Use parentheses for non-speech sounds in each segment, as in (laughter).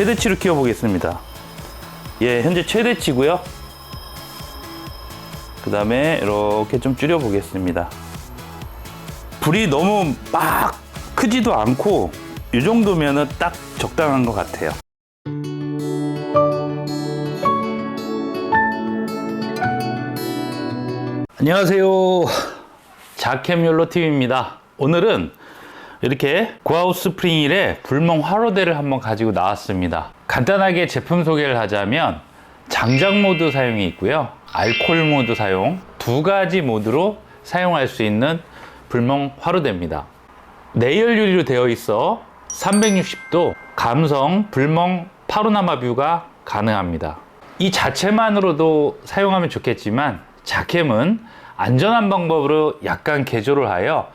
최대치로 키워보겠습니다. 예, 현재 최대치고요. 그 다음에 이렇게 좀 줄여보겠습니다. 불이 너무 막 크지도 않고 이 정도면은 딱 적당한 것 같아요. 안녕하세요. 자캠 욜로 TV입니다. 오늘은 이렇게 구하우스 스프링힐의 불멍 화로대를 한번 가지고 나왔습니다. 간단하게 제품 소개를 하자면 장작 모드 사용이 있고요. 알콜 모드 사용 두 가지 모드로 사용할 수 있는 불멍 화로대입니다. 내열 유리로 되어 있어 360도 감성 불멍 파노라마 뷰가 가능합니다. 이 자체만으로도 사용하면 좋겠지만 자캠은 안전한 방법으로 약간 개조를 하여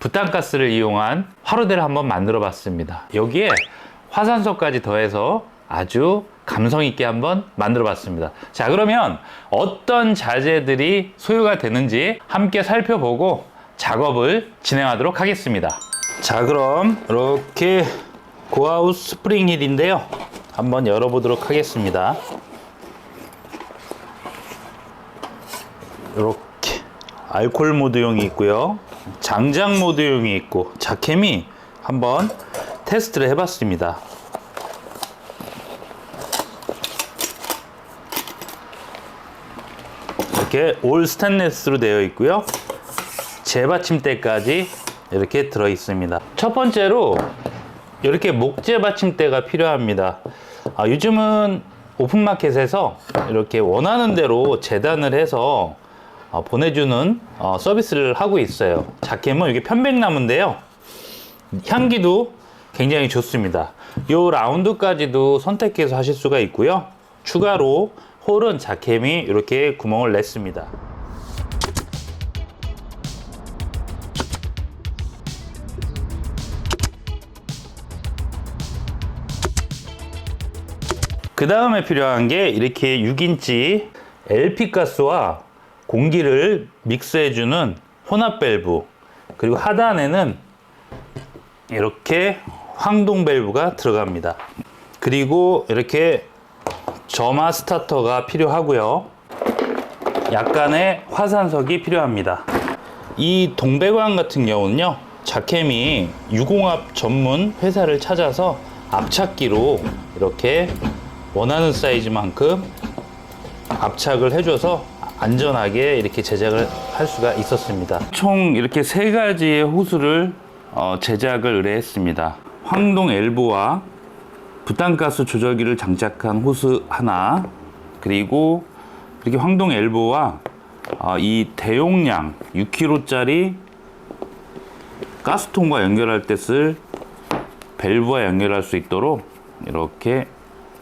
부탄가스를 이용한 화로대를 한번 만들어 봤습니다. 여기에 화산소까지 더해서 아주 감성 있게 한번 만들어 봤습니다. 자, 그러면 어떤 자재들이 소요가 되는지 함께 살펴보고 작업을 진행하도록 하겠습니다. 자, 그럼 이렇게 고하우스 스프링 힐인데요. 한번 열어보도록 하겠습니다. 이렇게 알콜 모드용이 있고요. 장작 모드용이 있고 자캠이 한번 테스트를 해봤습니다. 이렇게 올 스테인레스로 되어 있고요. 재받침대까지 이렇게 들어 있습니다. 첫 번째로 이렇게 목재 받침대가 필요합니다. 아, 요즘은 오픈마켓에서 이렇게 원하는 대로 재단을 해서 어, 보내주는 어, 서비스를 하고 있어요. 자켓은 이게 편백나무인데요. 향기도 굉장히 좋습니다. 이 라운드까지도 선택해서 하실 수가 있고요. 추가로 홀은 자켓이 이렇게 구멍을 냈습니다. 그 다음에 필요한 게 이렇게 6인치 LP 가스와 공기를 믹스해주는 혼합 밸브 그리고 하단에는 이렇게 황동 밸브가 들어갑니다. 그리고 이렇게 점화 스타터가 필요하고요. 약간의 화산석이 필요합니다. 이 동배관 같은 경우는요. 자캠이 유공압 전문 회사를 찾아서 압착기로 이렇게 원하는 사이즈만큼 압착을 해줘서 안전하게 이렇게 제작을 할 수가 있었습니다. 총 이렇게 세 가지의 호스를 어, 제작을 의뢰했습니다. 황동 엘보와 부탄가스 조절기를 장착한 호스 하나, 그리고 이렇게 황동 엘보와 어, 이 대용량 6kg짜리 가스통과 연결할 때 쓸 밸브와 연결할 수 있도록 이렇게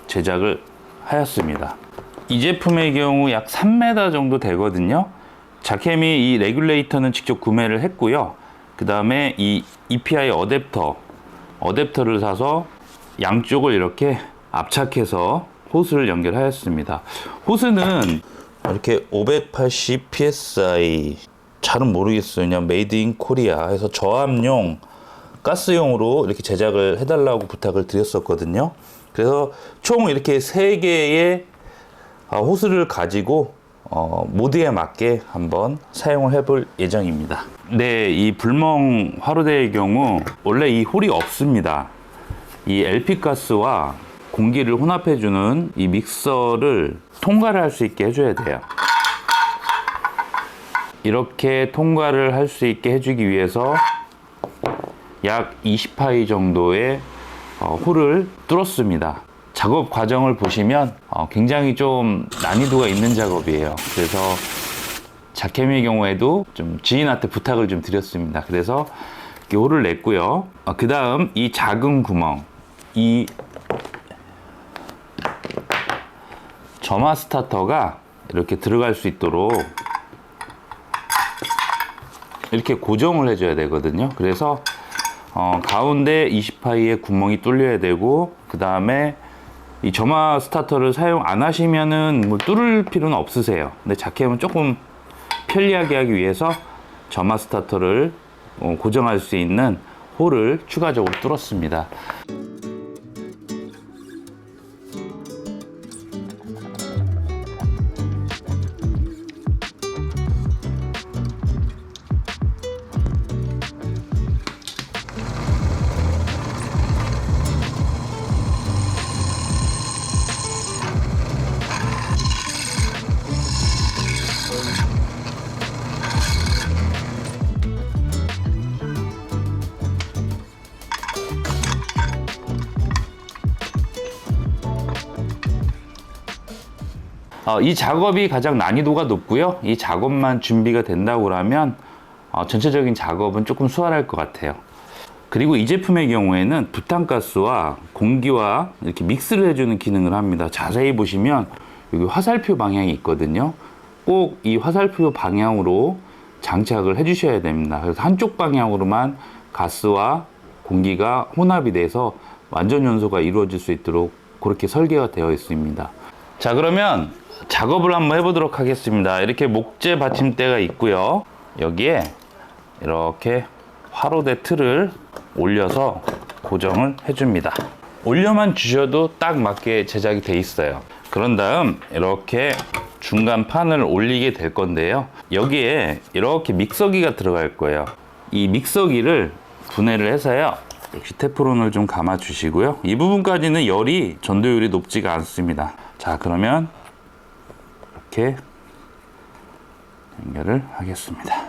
제작을 하였습니다. 이 제품의 경우 약 3m 정도 되거든요. 자캠이 이 레귤레이터는 직접 구매를 했고요. 그 다음에 이 EPI 어댑터, 어댑터를 사서 양쪽을 이렇게 압착해서 호스를 연결하였습니다. 호스는 이렇게 580 psi 잘은 모르겠어요. 그냥 메이드 인 코리아 해서 저압용 가스용으로 이렇게 제작을 해달라고 부탁을 드렸었거든요. 그래서 총 이렇게 세 개의 아, 호스를 가지고 어, 모드에 맞게 한번 사용을 해볼 예정입니다. 네, 이 불멍 화로대의 경우 원래 이 홀이 없습니다. 이 LP 가스와 공기를 혼합해주는 이 믹서를 통과를 할 수 있게 해줘야 돼요. 이렇게 통과를 할 수 있게 해주기 위해서 약 20파이 정도의 어, 홀을 뚫었습니다. 작업 과정을 보시면 어, 굉장히 좀 난이도가 있는 작업이에요. 그래서 자케미의 경우에도 좀 지인한테 부탁을 좀 드렸습니다. 그래서 홀을 냈고요. 어, 그 다음 이 작은 구멍, 이 점화 스타터가 이렇게 들어갈 수 있도록 이렇게 고정을 해줘야 되거든요. 그래서 어, 가운데 20파이의 구멍이 뚫려야 되고 그 다음에 이 점화 스타터를 사용 안 하시면은 뭐 뚫을 필요는 없으세요. 근데 자켓은 조금 편리하게 하기 위해서 점화 스타터를 어, 고정할 수 있는 홀을 추가적으로 뚫었습니다. 어, 이 작업이 가장 난이도가 높고요. 이 작업만 준비가 된다고 하면 어, 전체적인 작업은 조금 수월할 것 같아요. 그리고 이 제품의 경우에는 부탄가스와 공기와 이렇게 믹스를 해주는 기능을 합니다. 자세히 보시면 여기 화살표 방향이 있거든요. 꼭 이 화살표 방향으로 장착을 해주셔야 됩니다. 그래서 한쪽 방향으로만 가스와 공기가 혼합이 돼서 완전 연소가 이루어질 수 있도록 그렇게 설계가 되어 있습니다. 자, 그러면 작업을 한번 해보도록 하겠습니다. 이렇게 목재 받침대가 있고요. 여기에 이렇게 화로대 틀을 올려서 고정을 해줍니다. 올려만 주셔도 딱 맞게 제작이 돼 있어요. 그런 다음 이렇게 중간 판을 올리게 될 건데요. 여기에 이렇게 믹서기가 들어갈 거예요. 이 믹서기를 분해를 해서요. 역시 테프론을 좀 감아 주시고요. 이 부분까지는 열이 전도율이 높지가 않습니다. 자, 그러면 이렇게 연결을 하겠습니다.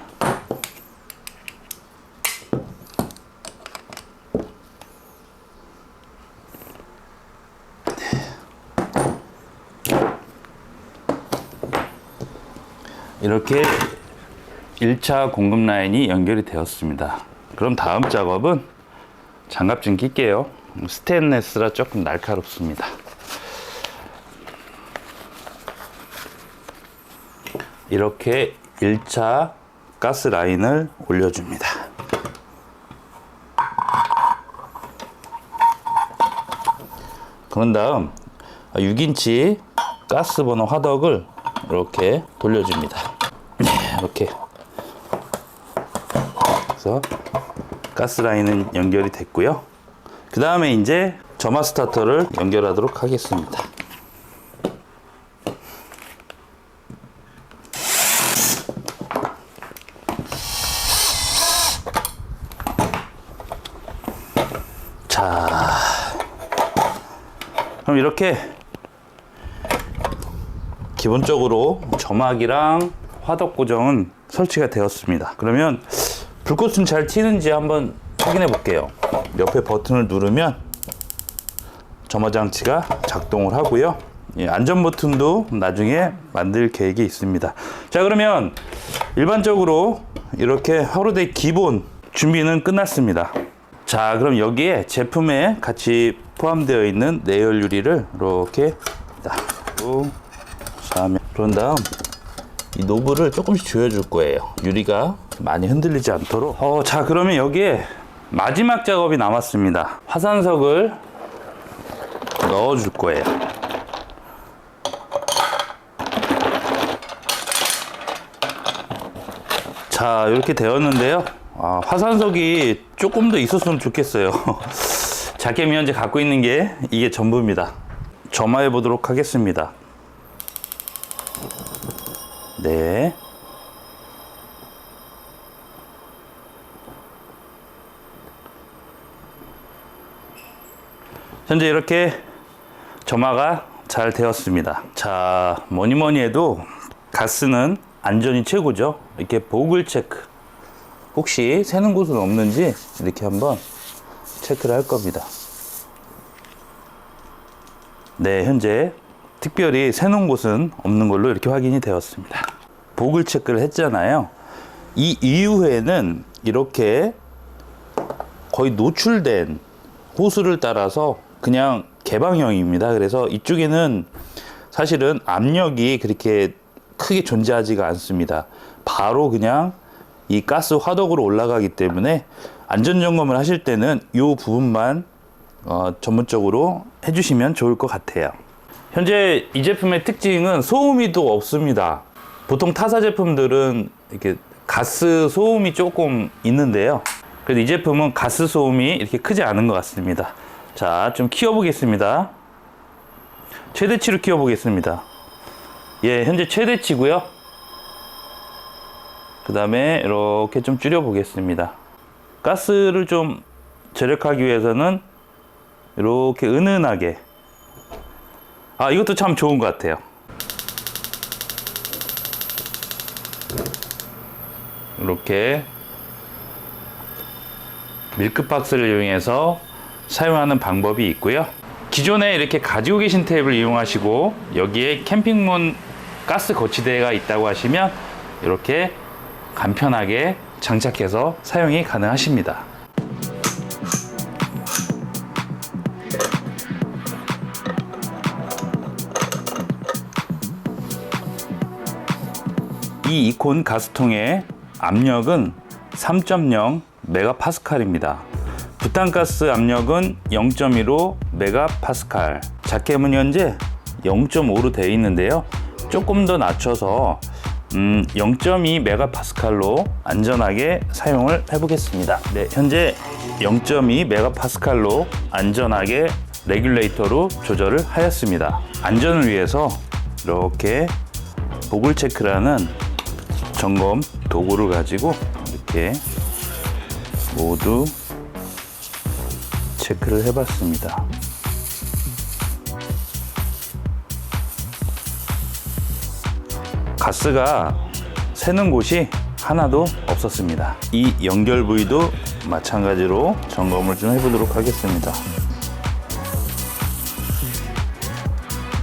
이렇게 1차 공급 라인이 연결이 되었습니다. 그럼 다음 작업은 장갑 좀 낄게요. 스테인레스라 조금 날카롭습니다. 이렇게 1차 가스 라인을 올려줍니다. 그런 다음 6인치 가스 버너 화덕을 이렇게 돌려줍니다. 네, 이렇게. 그래서 가스 라인은 연결이 됐고요. 그 다음에 이제 점화 스타터를 연결하도록 하겠습니다. 이렇게 기본적으로 점막이랑 화덕 고정은 설치가 되었습니다. 그러면 불꽃은 잘 튀는지 한번 확인해 볼게요. 옆에 버튼을 누르면 점화 장치가 작동을 하고요. 예, 안전 버튼도 나중에 만들 계획이 있습니다. 자, 그러면 일반적으로 이렇게 하루대 기본 준비는 끝났습니다. 자, 그럼 여기에 제품에 같이 포함되어 있는 내열 유리를 이렇게 그다음에 그런 다음 이 노브를 조금씩 조여줄 거예요. 유리가 많이 흔들리지 않도록. 어, 자 그러면 여기에 마지막 작업이 남았습니다. 화산석을 넣어줄 거예요. 자 이렇게 되었는데요. 아, 화산석이 조금 더 있었으면 좋겠어요. (laughs) 자켓이 현재 갖고 있는 게 이게 전부입니다. 점화해 보도록 하겠습니다. 네. 현재 이렇게 점화가 잘 되었습니다. 자, 뭐니 뭐니 해도 가스는 안전이 최고죠. 이렇게 보글 체크. 혹시 새는 곳은 없는지 이렇게 한번 체크를 할 겁니다. 네, 현재 특별히 새놓은 곳은 없는 걸로 이렇게 확인이 되었습니다. 보글 체크를 했잖아요. 이 이후에는 이렇게 거의 노출된 호수를 따라서 그냥 개방형입니다. 그래서 이쪽에는 사실은 압력이 그렇게 크게 존재하지가 않습니다. 바로 그냥 이 가스 화덕으로 올라가기 때문에 안전 점검을 하실 때는 이 부분만 어, 전문적으로 해주시면 좋을 것 같아요. 현재 이 제품의 특징은 소음이 또 없습니다. 보통 타사 제품들은 이렇게 가스 소음이 조금 있는데요. 그래도 이 제품은 가스 소음이 이렇게 크지 않은 것 같습니다. 자, 좀 키워보겠습니다. 최대치로 키워보겠습니다. 예, 현재 최대치고요. 그 다음에 이렇게 좀 줄여보겠습니다. 가스를 좀 절약하기 위해서는 이렇게 은은하게. 아 이것도 참 좋은 것 같아요. 이렇게 밀크박스를 이용해서 사용하는 방법이 있고요. 기존에 이렇게 가지고 계신 테이블 이용하시고 여기에 캠핑문 가스 거치대가 있다고 하시면 이렇게 간편하게 장착해서 사용이 가능하십니다. 이 이콘 가스통의 압력은 3.0 메가파스칼입니다. 부탄가스 압력은 0.15 메가파스칼. 자켓은 현재 0.5로 되어 있는데요. 조금 더 낮춰서 음, 0.2 메가파스칼로 안전하게 사용을 해보겠습니다. 네, 현재 0.2 메가파스칼로 안전하게 레귤레이터로 조절을 하였습니다. 안전을 위해서 이렇게 보글 체크라는 점검 도구를 가지고 이렇게 모두 체크를 해봤습니다. 가스가 새는 곳이 하나도 없었습니다. 이 연결 부위도 마찬가지로 점검을 좀 해보도록 하겠습니다.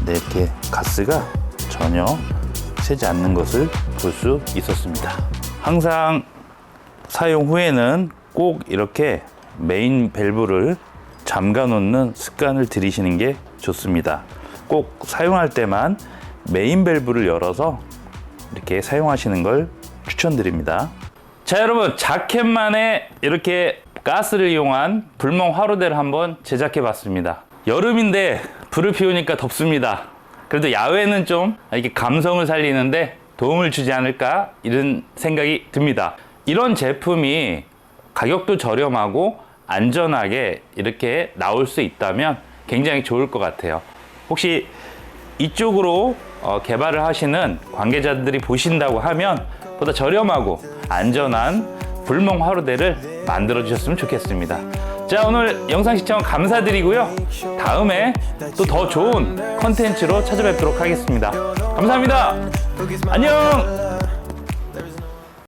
네, 이렇게 가스가 전혀 새지 않는 것을 볼 수 있었습니다. 항상 사용 후에는 꼭 이렇게 메인 밸브를 잠가 놓는 습관을 들이시는 게 좋습니다. 꼭 사용할 때만 메인 밸브를 열어서 이렇게 사용하시는 걸 추천드립니다. 자, 여러분, 자켓만에 이렇게 가스를 이용한 불멍 화로대를 한번 제작해 봤습니다. 여름인데 불을 피우니까 덥습니다. 그래도 야외는 좀 이렇게 감성을 살리는데 도움을 주지 않을까 이런 생각이 듭니다. 이런 제품이 가격도 저렴하고 안전하게 이렇게 나올 수 있다면 굉장히 좋을 것 같아요. 혹시 이쪽으로 어, 개발을 하시는 관계자들이 보신다고 하면 보다 저렴하고 안전한 불멍 화로대를 만들어 주셨으면 좋겠습니다. 자, 오늘 영상 시청 감사드리고요. 다음에 또 더 좋은 컨텐츠로 찾아뵙도록 하겠습니다. 감사합니다. 안녕!